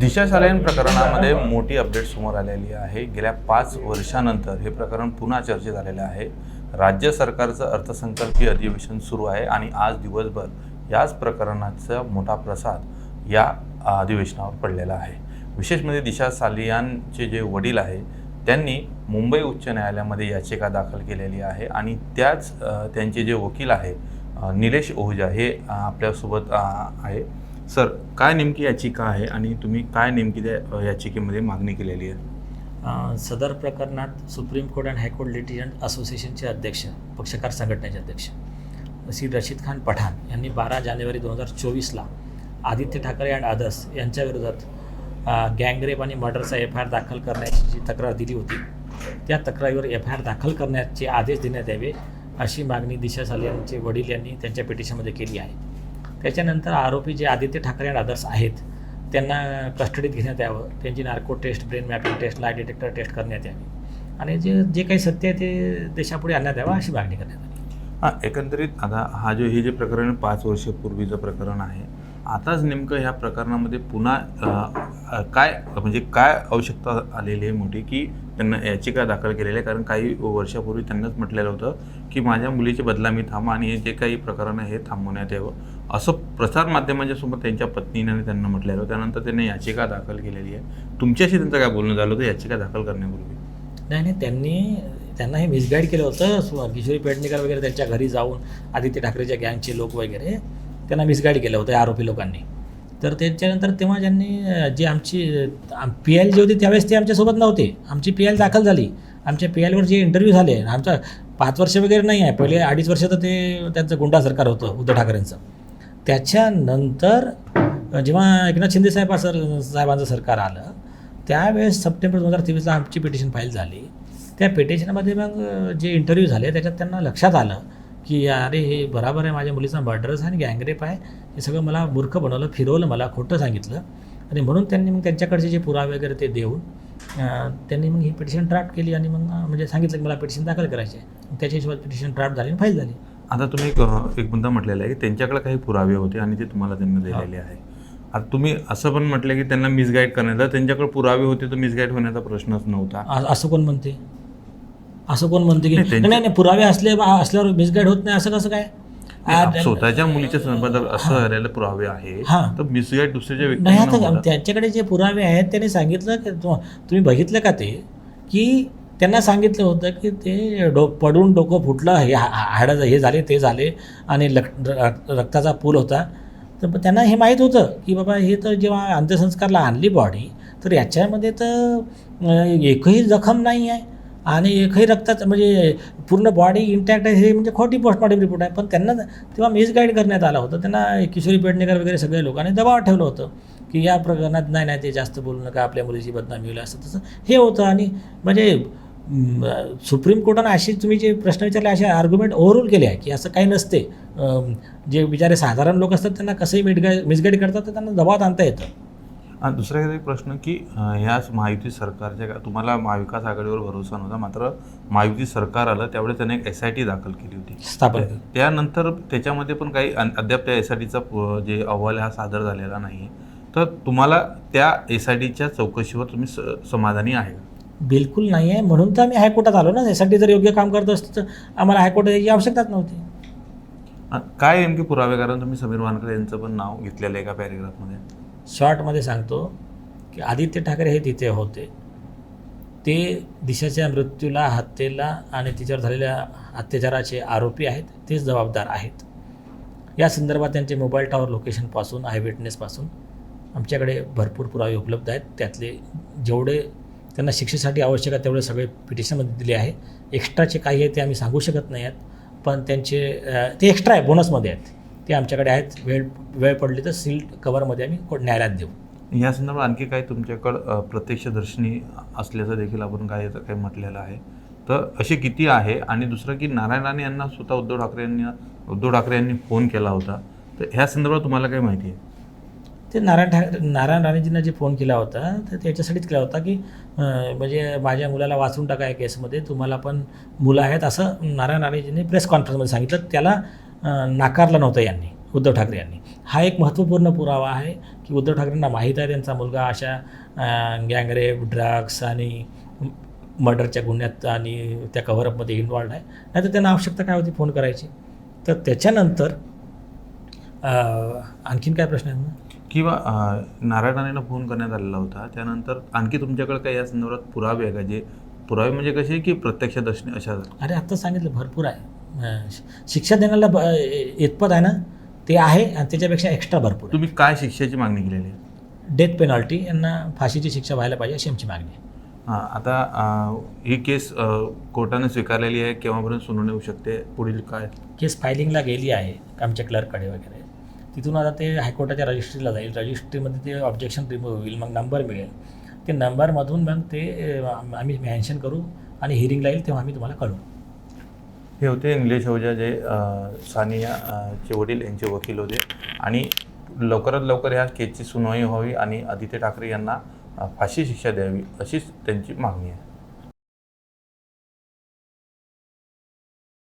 दिशा सालेन प्रकरणामध्ये मोठी अपडेट समोर आलेली आहे. गेल्या पाच वर्षानंतर हे प्रकरण पुन्हा चर्चेत आलेलं आहे. राज्य सरकारचं अर्थसंकल्पीय अधिवेशन सुरू आहे आणि आज दिवसभर याच प्रकरणाचा मोठा प्रसाद या अधिवेशनावर पडलेला आहे. विशेष म्हणजे दिशा सालियानचे जे वडील आहे त्यांनी मुंबई उच्च न्यायालयामध्ये याचिका दाखल केलेली आहे आणि त्याच त्यांचे जे वकील आहे निलेश ओहुजा हे आपल्यासोबत आहे. सर काय नेमकी याचिका आहे आणि तुम्ही काय नेमकी त्या याचिकेमध्ये मागणी केलेली आहे? सदर प्रकरणात supreme court and high court litigant असोसिएशनचे अध्यक्ष पक्षकार संघटनेचे अध्यक्ष श्री रशीद खान पठाण यांनी बारा जानेवारी दोन हजार चोवीसला आदित्य ठाकरे अँड आदर्स यांच्या विरोधात गँगरेप आणि मर्डरचा एफ आय आर दाखल करण्याची जी तक्रार दिली होती त्या तक्रारीवर एफ आय आर दाखल करण्याचे आदेश देण्यात यावे अशी मागणी दिशा सालियांचे वडील यांनी त्यांच्या पिटिशनमध्ये केली आहे. त्याच्यानंतर आरोपी जे आदित्य ठाकरे आणि अदर्स आहेत त्यांना कस्टडीत घेण्यात यावं. त्यांची narco test brain mapping test lie detector test करण्यात यावी. आणि जे जे काही सत्य आहे ते देशापुढे आणण्यात यावं अशी मागणी करण्यात आली. हां एकंदरीत आता हा जो हे जे प्रकरण पाच वर्षपूर्वीचं प्रकरण आहे आताच नेमकं ह्या प्रकरणामध्ये पुन्हा काय म्हणजे काय आवश्यकता आलेली आहे मोठी की त्यांना याचिका दाखल केलेली आहे? कारण काही वर्षापूर्वी त्यांनाच म्हटलेलं होतं की माझ्या मुलीचे बदला मी थांबा आणि हे जे काही प्रकरण आहे हे थांबवण्यात यावं. असं प्रसारमाध्यमांच्या सोबत त्यांच्या पत्नीने त्यांना म्हटलेलं होतं. त्यानंतर त्यांनी याचिका दाखल केलेली आहे. तुमच्याशी त्यांचं काय बोलणं झालं होतं? याचिका दाखल करण्यापूर्वी. नाही नाही त्यांनी त्यांना हे मिसगाईड केलं होतं. किशोरी पेडणेकर वगैरे त्यांच्या घरी जाऊन आदित्य ठाकरेच्या गँगचे लोक वगैरे त्यांना मिसगाईड केलं होतं आरोपी लोकांनी. तर त्याच्यानंतर तेव्हा ज्यांनी जे जी आमची पी एल जी होती त्यावेळेस ते आमच्यासोबत नव्हते. आमची पी एल दाखल झाली. आमच्या पी एलवर जे इंटरव्ह्यू झाले आमचा पाच वर्ष वगैरे नाही आहे. पहिले अडीच वर्ष तर ते त्यांचं गुंडा सरकार होतं उद्धव ठाकरेंचं. त्याच्यानंतर जेव्हा एकनाथ शिंदे साहेब सर साहेबांचं सरकार आलं त्यावेळेस सप्टेंबर दोन हजार तेवीसला आमची पिटिशन फाईल झाली. त्या पिटिशनमध्ये मग जे इंटरव्ह्यू झाले त्याच्यात त्यांना लक्षात आलं की अरे हे बराबर आहे माझ्या मुलीचा मर्डरच आणि गँगरेप आहे. हे सगळं मला मूर्ख बनवलं फिरवलं मला खोटं सांगितलं. आणि म्हणून त्यांनी मग त्यांच्याकडचे जे पुरावे वगैरे ते देऊन त्यांनी मग ही पिटिशन ड्राफ्ट केली आणि मग म्हणजे सांगितलं की मला पिटिशन दाखल करायचे त्याच्या हिशोबात पिटिशन ड्राफ्ट झाली आणि फाईल झाली. आता तुम्ही एक एक मुद्दा म्हटलेला आहे की त्यांच्याकडे काही पुरावे होते आणि ते तुम्हाला त्यांनी दिलेले आहे. आता तुम्ही असं पण म्हटलं की त्यांना मिसगाईड करण्याचा त्यांच्याकडे पुरावे होते तर मिसगाईड होण्याचा प्रश्नच नव्हता. असं कोण म्हणते? असं कोण म्हणते की नाही, नाही नाही पुरावे असले असल्यावर मिसगाईड होत नाही असं कसं काय? स्वतःच्या मुलीच्या संदर्भात असं झालेले पुरावे आहे. तर मिसगाईड दुसऱ्याच्या नाही व्यक्तींना आता होता. त्यांच्याकडे जे पुरावे आहेत त्यांनी सांगितलं की तुम्ही बघितलं का ते? की त्यांना सांगितलं होतं की ते डो पडून डोकं फुटलं हे हाडाचं हे झाले ते झाले आणि लक रक्ताचा पूल होता. तर त्यांना हे माहीत होतं की बाबा हे तर जेव्हा अंत्यसंस्कारला आणली बॉडी तर याच्यामध्ये तर एकही जखम नाही आहे. आणि एकही रक्ताचं म्हणजे पूर्ण बॉडी इंटॅक्ट आहे हे म्हणजे खोटी पोस्टमॉर्टम रिपोर्ट आहे. पण त्यांना तेव्हा मिसगाईड करण्यात आलं होतं. त्यांना किशोरी पेडणेकर वगैरे सगळे लोकांनी दबाव ठेवलं होतं की या प्रकरणात नाही नाही ते जास्त बोलू नका आपल्या मुलीची बदनामी होईल असं तसं. हे होतं आणि म्हणजे सुप्रीम कोर्टानं अशी तुम्ही जे प्रश्न विचारले असे आर्ग्युमेंट ओव्हरऑल केले आहे की असं काही नसते. जे बिचारे साधारण लोक असतात त्यांना कसंही मिटगा मिसगाईड करतात तर त्यांना दबावात आणता येतं. आणि दुसरा एक प्रश्न की ह्याच महायुती सरकारच्या का- तुम्हाला महाविकास आघाडीवर भरोसा नव्हता मात्र महायुती सरकार आलं त्यावेळेस त्याने एक एस आय टी दाखल केली होती. स्थापन त्या- त्यानंतर त्याच्यामध्ये पण काही अद्याप त्या एस आय टीचा जे अहवाल हा सादर झालेला नाही तर तुम्हाला त्या एस आय टीच्या चौकशीवर तुम्ही स- समाधानी आहे? बिलकुल नाही आहे म्हणून तर आम्ही हायकोर्टात आलो ना. यासाठी जर योग्य काम करत असतं तर आम्हाला हायकोर्टात याची आवश्यकताच नव्हती. काय नेमके पुरावे? कारण तुम्ही समीर वानकर यांचं पण नाव घेतलेलं आहे एका पॅरेग्राफमध्ये? शॉर्टमध्ये सांगतो की आदित्य ठाकरे हे तिथे होते. ते दिशाच्या मृत्यूला हत्येला आणि तिच्यावर झालेल्या अत्याचाराचे आरोपी आहेत. तेच जबाबदार आहेत. या संदर्भात त्यांचे मोबाईल टॉवर लोकेशनपासून आय विटनेसपासून आमच्याकडे भरपूर पुरावे उपलब्ध आहेत. त्यातले जेवढे त्यांना शिक्षेसाठी आवश्यक आहे तेवढे सगळे पिटिशनमध्ये दिले आहे. एक्स्ट्राचे काही आहे ते आम्ही सांगू शकत नाही आहेत. पण त्यांचे ते एक्स्ट्रा आहे बोनसमध्ये आहेत. ते आमच्याकडे आहेत. वेळ वेळ पडली तर सील्ड कवरमध्ये आम्ही न्यायालयात देऊ. या संदर्भात आणखी काही तुमच्याकडं प्रत्यक्षदर्शनी असल्याचं देखील आपण काय काही म्हटलेलं आहे. तर असे किती आहे? आणि दुसरं की नारायण राणे यांना स्वतः उद्धव ठाकरे यांनी उद्धव ठाकरे यांनी फोन केला होता. तर ह्या संदर्भात तुम्हाला काय माहिती आहे? ते नारायण ठाकरे नारायण राणेजींना जे फोन केला होता तर त्याच्यासाठीच केला होता की म्हणजे माझ्या मुलाला वाचून टाका या केसमध्ये. तुम्हाला पण मुलं आहेत असं नारायण राणेजींनी प्रेस कॉन्फरन्समध्ये सांगितलं. त्याला नाकारलं नव्हतं यांनी उद्धव ठाकरे यांनी. हा एक महत्त्वपूर्ण पुरावा आहे की उद्धव ठाकरेंना माहीत आहे त्यांचा मुलगा अशा गँगरेप ड्रग्स आणि मर्डरच्या गुन्ह्यात आणि त्या कव्हरअपमध्ये इन्वॉल्ड आहे. नाही तर त्यांना आवश्यकता काय होती फोन करायची? तर त्याच्यानंतर आणखीन काय प्रश्न आहे? किंवा नारायण राणेंना फोन करण्यात आलेला होता. त्यानंतर आणखी तुमच्याकडे काही या संदर्भात पुरावे आहे का? जे पुरावे म्हणजे कसे की प्रत्यक्षदर्शनी अशा अरे आत्ता सांगितलं भरपूर आहे. शिक्षा देण्याला इतपत आहे ना ते आहे आणि त्याच्यापेक्षा एक्स्ट्रा भरपूर. तुम्ही काय शिक्षेची मागणी केलेली? आहे डेथ पेनल्टी यांना फाशीची शिक्षा व्हायला पाहिजे अशी आमची मागणी आहे. हां आता ही केस कोर्टाने स्वीकारलेली आहे केव्हापर्यंत सुनावणी होऊ शकते पुढील काय? केस फायलिंगला गेली आहे आमच्या क्लर्ककडे वगैरे. तिथून आता ते हायकोर्टाच्या रजिस्ट्रीला जाईल. रजिस्ट्रीमध्ये ते ऑब्जेक्शन रिमूव्ह होईल मग नंबर मिळेल. ते नंबरमधून मग ते आम्ही मेन्शन करू आणि हिअरिंगला येईल तेव्हा आम्ही तुम्हाला कळू हे होते निलेश ओझा जे सानियाचे सानिया चे वडील यांचे वकील होते. आणि लवकरात लवकर ह्या केसची सुनावणी व्हावी आणि आदित्य ठाकरे यांना फाशी शिक्षा द्यावी अशीच त्यांची मागणी आहे.